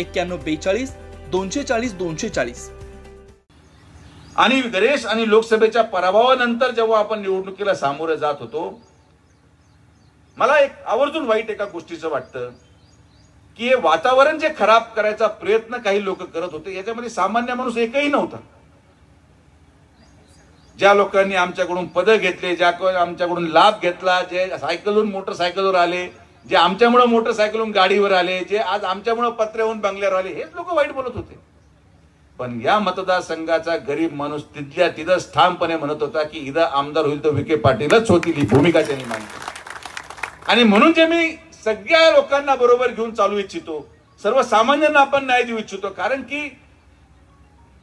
एक्क्याण्णव बेचाळीस दोनशे चाळीस दोनशे चाळीस. आणि गणेश आणि लोकसभेच्या पराभवानंतर जेव्हा आपण निवडणुकीला सामोरे जात होतो मला एक आवर्जून वाईट एका गोष्टीचं वाटतं की हे वातावरण जे खराब करायचा प्रयत्न काही लोक करत होते याच्यामध्ये सामान्य माणूस एकही नव्हता. ज्या लोकांनी आमच्याकडून पदं घेतले ज्या आमच्याकडून लाभ घेतला जे सायकलून मोटरसायकलवर आले जे आमच्यामुळे मोटरसायकलून गाडीवर आले जे आज आमच्यामुळे पत्र्याहून बंगल्यावर आले हेच लोक वाईट बोलत होते. पण या मतदारसंघाचा गरीब माणूस तिथल्या तिथं ठामपणे म्हणत होता की इथं आमदार होईल तर विखे पाटीलच होतील ही भूमिका त्यांनी मांडली. आणि म्हणून जे मी सगळ्या लोकांना बरोबर घेऊन चालू इच्छितो सर्वसामान्यांना आपण न्याय देऊ इच्छितो कारण की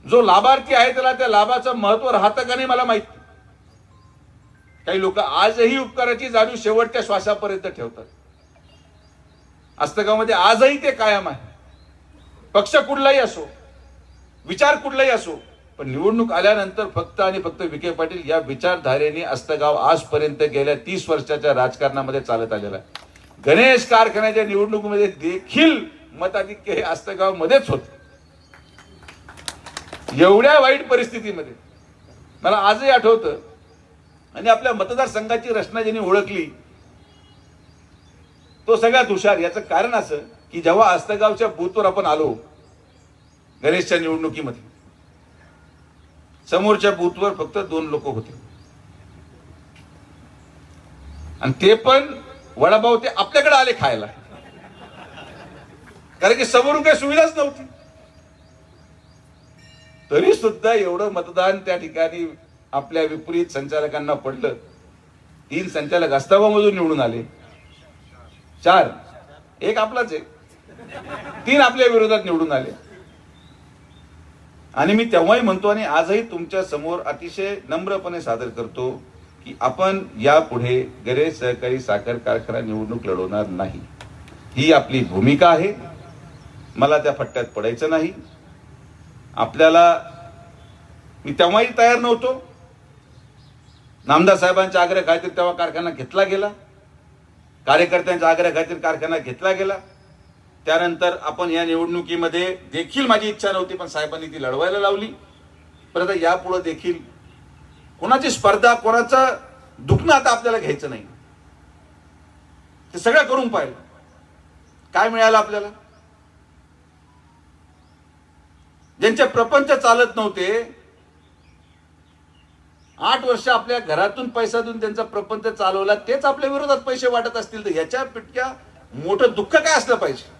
जो लाभार्थी आहे त्याला त्या लाभाचं महत्त्व राहतं का नाही मला माहीत काही लोक आजही उपकाराची जाणीव शेवटच्या श्वासापर्यंत ठेवतात. अस्तगावमध्ये आजही ते कायम आहे. पक्ष कुठलाही असो विचार कुठलाही असो पण निवडणूक आल्यानंतर फक्त आणि फक्त विखे पाटील या विचारधारेने अस्तगाव आजपर्यंत गेल्या तीस वर्षाच्या राजकारणामध्ये चालत आलेला आहे. गणेश कारखान्याच्या निवडणुकीमध्ये देखील मताधिक्य हे अस्तगाव मध्येच होत. एवढ्या वाईट परिस्थितीमध्ये मला आजही आठवतं आणि आपल्या मतदारसंघाची रचना ज्यांनी ओळखली तो सगळ्यात हुशार. याचं कारण असं की जेव्हा अस्तगावच्या बूथवर आपण आलो गणेशच्या निवडणुकीमध्ये समोरच्या बूथवर फक्त दोन लोक होते. आणि ते पण वडापाव ते आपल्याकडे आले खायला. कारण की समोरून काही सुविधाच नव्हती. तरी सुद्धा एवढं मतदान त्या ठिकाणी आपल्या विपरीत संचालकांना पडलं. तीन संचालक अस्तगावमधून निवडून आले. चार. एक आपलाच आहे तीन आपल्या विरोधात निवडून आले. आणि मी तेव्हाही म्हणतो आणि आजही तुमच्यासमोर अतिशय नम्रपणे सादर करतो की आपण यापुढे गरे सहकारी साखर कारखाना निवडणूक लढवणार नाही. ही आपली भूमिका आहे. मला त्या फट्ट्यात पडायचं नाही. आपल्याला मी तेव्हाही तयार नव्हतो. नामदार साहेबांच्या आग्रह खातीर तेव्हा कारखाना घेतला गेला. कार्यकर्त्यांच्या आग्रह खातीर कारखाना घेतला गेला. त्यानंतर आपण या निवडणुकीमध्ये देखील माझी इच्छा नव्हती पण साहेबांनी ती लढवायला लावली. परत यापुढे देखील कोणाची स्पर्धा कोणाचं दुखणं आता आपल्याला घ्यायचं नाही. ते सगळं करून पाहिलं. काय मिळालं आपल्याला? ज्यांचे प्रपंच चालत नव्हते आठ वर्ष आपल्या घरातून पैसा देऊन त्यांचा प्रपंच चालवला तेच आपल्या विरोधात पैसे वाटत असतील तर याच्या पिटक्या मोठं दुःख काय असलं पाहिजे?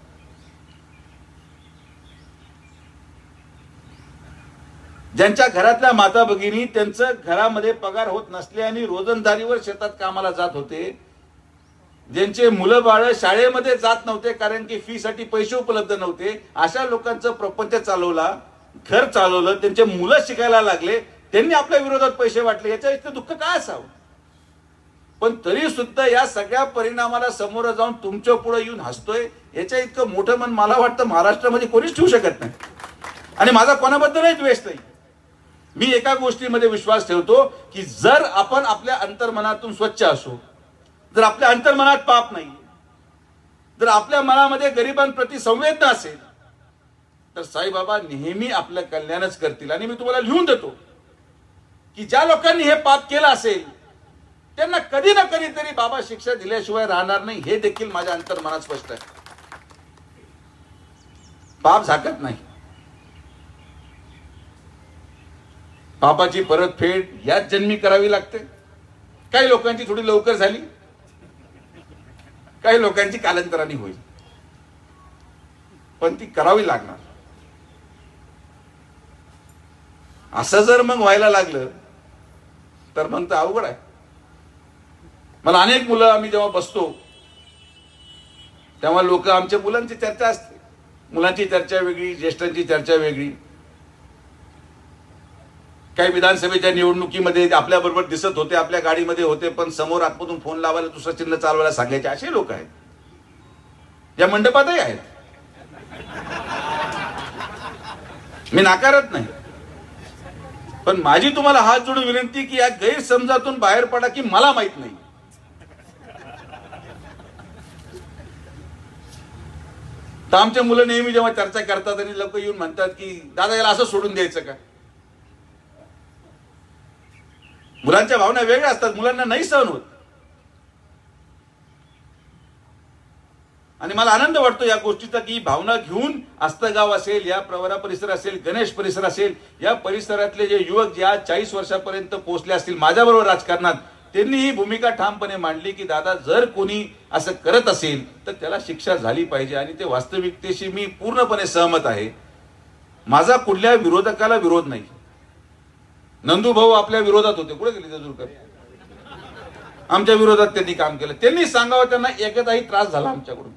ज्यांच्या घरातल्या माता भगिनी त्यांचं घरामध्ये पगार होत नसले आणि रोजंदारीवर शेतात कामाला जात होते ज्यांचे मुलं बाळ शाळेमध्ये जात नव्हते कारण की फी साठी पैसे उपलब्ध नव्हते अशा लोकांचं प्रपंच चालवला घर चालवलं त्यांचे मुलं शिकायला लागले त्यांनी आपल्या विरोधात पैसे वाटले याच्या इतकं दुःख काय असावं? पण तरी सुद्धा या सगळ्या परिणामाला समोर जाऊन तुमच्यापुढे येऊन हसतोय याच्या इतकं मोठं मन मला वाटतं महाराष्ट्रामध्ये कोणीच ठेवू शकत नाही. आणि माझा कोणाबद्दलही द्वेष नाही. मी एका गोष्टीमध्ये विश्वास ठेवतो की जर आपण आपल्या अंतर्मनातून स्वच्छ असू जर आपल्या अंतर्मनात पाप नाही जर आपल्या मनामध्ये गरिबांप्रती संवेदना असेल तर साईबाबा नेहमी आपलं कल्याणच करतील. आणि मी तुम्हाला लिहून देतो की ज्या लोकांनी हे पाप केलं असेल त्यांना कधी ना कधीतरी बाबा शिक्षा दिल्याशिवाय राहणार नाही हे देखील माझ्या अंतर्मनात स्पष्ट आहे. पाप झाकत नाही. पापाची परतफेड याच जन्मी करावी लागते. काही लोकांची थोडी लवकर झाली. काही लोकांची कालांतराने होईल. पण ती करावी लागणार. असं जर मग व्हायला लागलं तर मग तर अवघड आहे. मला अनेक मुलं आम्ही जेव्हा बसतो तेव्हा लोक आमच्या मुलांची चर्चा असते. मुलांची चर्चा वेगळी ज्येष्ठांची चर्चा वेगळी. काही विधानसभेच्या निवडणुकीमध्ये आपल्याबरोबर दिसत होते आपल्या गाडीमध्ये होते पण समोर आतमधून फोन लावायला दुसरं चिन्ह चालवायला सांगायचे असे लोक आहेत. या मंडपातही आहेत. मी नाकारत नाही. पण माझी तुम्हाला हात जोडून विनंती की या गैरसमजातून बाहेर पडा की मला माहीत नाही. तर आमच्या मुलं नेहमी जेव्हा चर्चा करतात आणि लोक येऊन म्हणतात की दादा याला असं सोडून द्यायचं का? मुलांच्या भावना वेगळ्या असतात. मुलांना नाही सहन होत. आणि मला आनंद वाटतो या गोष्टीचा की भावना घेऊन आस्तगाव असेल या प्रवरा परिसर असेल गणेश परिसर असेल या परिसरातले जे युवक जे आज चाळीस वर्षापर्यंत पोहोचले असतील माझ्याबरोबर राजकारणात त्यांनी ही भूमिका ठामपणे मांडली की दादा जर कोणी असं करत असेल तर त्याला शिक्षा झाली पाहिजे आणि ते वास्तविकतेशी मी पूर्णपणे सहमत आहे. माझा कुठल्या विरोधकाला विरोध नाही. नंदू भाऊ आपल्या विरोधात होते. कुठे गेले जजूरकर आमच्या विरोधात त्यांनी काम केलं. त्यांनी सांगावं त्यांना एकदाही त्रास झाला आमच्याकडून.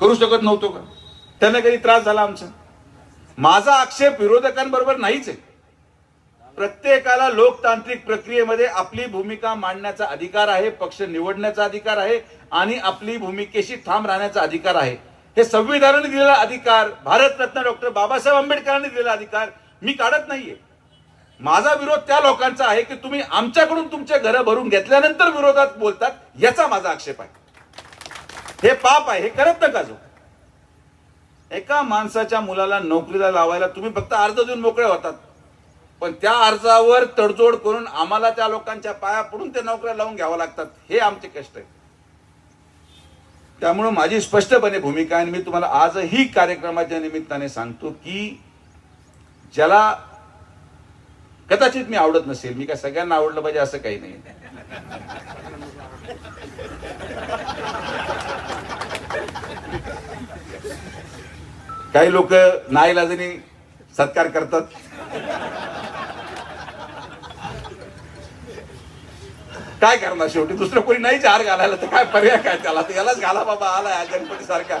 करू शकत नव्हतो का? त्यांना कधी त्रास झाला आमचा? माझा आक्षेप विरोधकांबरोबर नाहीच आहे. प्रत्येकाला लोकतांत्रिक प्रक्रियेमध्ये आपली भूमिका मांडण्याचा अधिकार आहे पक्ष निवडण्याचा अधिकार आहे आणि आपली भूमिकेशी ठाम राहण्याचा अधिकार आहे. हे संविधानाने दिलेला अधिकार भारतरत्न डॉक्टर बाबासाहेब आंबेडकरांनी दिलेला अधिकार मी काढत नाहीये. माझा विरोध त्या लोकांचा आहे की तुम्ही आमच्याकडून तुमचे घरं भरून घेतल्यानंतर विरोधात बोलतात याचा माझा आक्षेप आहे. हे पाप आहे हे करत नका जो एका माणसाच्या मुलाला नोकरीला लावायला तुम्ही फक्त अर्ज देऊन मोकळे होतात. पण त्या अर्जावर तडजोड करून आम्हाला त्या लोकांच्या पाया पडून ते नोकऱ्या लावून घ्यावं लागतात. हे आमचे कष्ट आहे. त्यामुळं माझी स्पष्टपणे भूमिका आहे आणि मी तुम्हाला आजही कार्यक्रमाच्या निमित्ताने सांगतो की ज्याला कदाचित मी आवडत नसेल मी काय सगळ्यांना आवडलं पाहिजे असं काही नाही. काही लोक नाईलाजनी सत्कार करतात. काय करणार शेवटी? दुसरं कोणी नाही चार घालायला तर काय पर्याय काय त्याला? तर यालाच घाला बाबा आला या गणपती सारखा.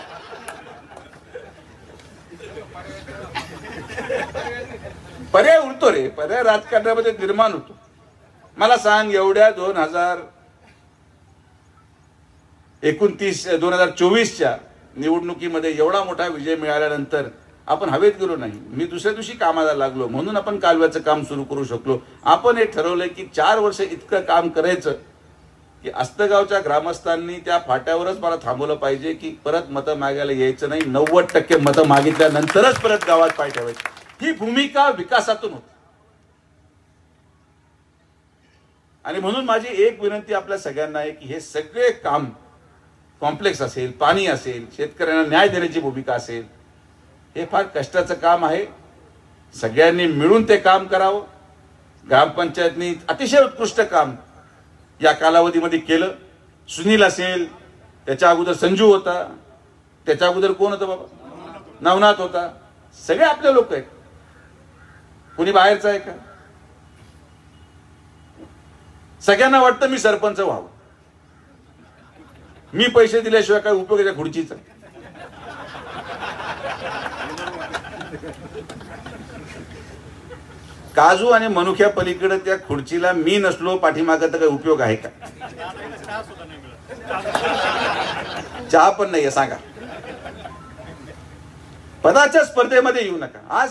पर्याय उरतो रे. पर्याय राजकारणामध्ये निर्माण होतो. मला सांग एवढ्या दोन हजार एकोणतीस दोन हजार चोवीसच्या निवडणुकीमध्ये एवढा मोठा विजय मिळाल्यानंतर आपण हवेत गेलो नाही. मी दुसऱ्या दिवशी कामाला लागलो. म्हणून आपण कालव्याचं काम सुरू करू शकलो. आपण हे ठरवलंय की चार वर्ष इतकं काम करायचं की अस्तगावच्या ग्रामस्थांनी त्या फाट्यावरच मला थांबवलं पाहिजे की परत मतं मागायला यायचं नाही. नव्वद टक्के मतं मागितल्यानंतरच परत गावात पाय ठेवायचे. ही भूमिका विकासातून होती. आणि म्हणून माझी एक विनंती आपल्या सगळ्यांना आहे की हे सगळे काम कॉम्प्लेक्स असेल पाणी असेल शेतकऱ्यांना न्याय देण्याची भूमिका असेल हे फार कष्टाचं काम आहे. सगळ्यांनी मिळून ते काम करावं. ग्रामपंचायतनी अतिशय उत्कृष्ट काम या कालावधीमध्ये केलं. सुनील असेल त्याच्या अगोदर संजू होता. त्याच्या अगोदर कोण होतं बाबा? नवनाथ होता. सगळे आपले लोक आहेत. कुणी बाहेरचं आहे का? सगळ्यांना वाटतं मी सरपंच व्हावं. मी पैसे दिल्याशिवाय काय उपयोग त्या खुर्चीचा? काजू आणि मनुख्या पलीकडे त्या खुर्चीला मी नसलो पाठीमागं तर काही उपयोग आहे का? चहा पण नाहीये सांगा. पदाच्या स्पर्धेमध्ये येऊ नका. आज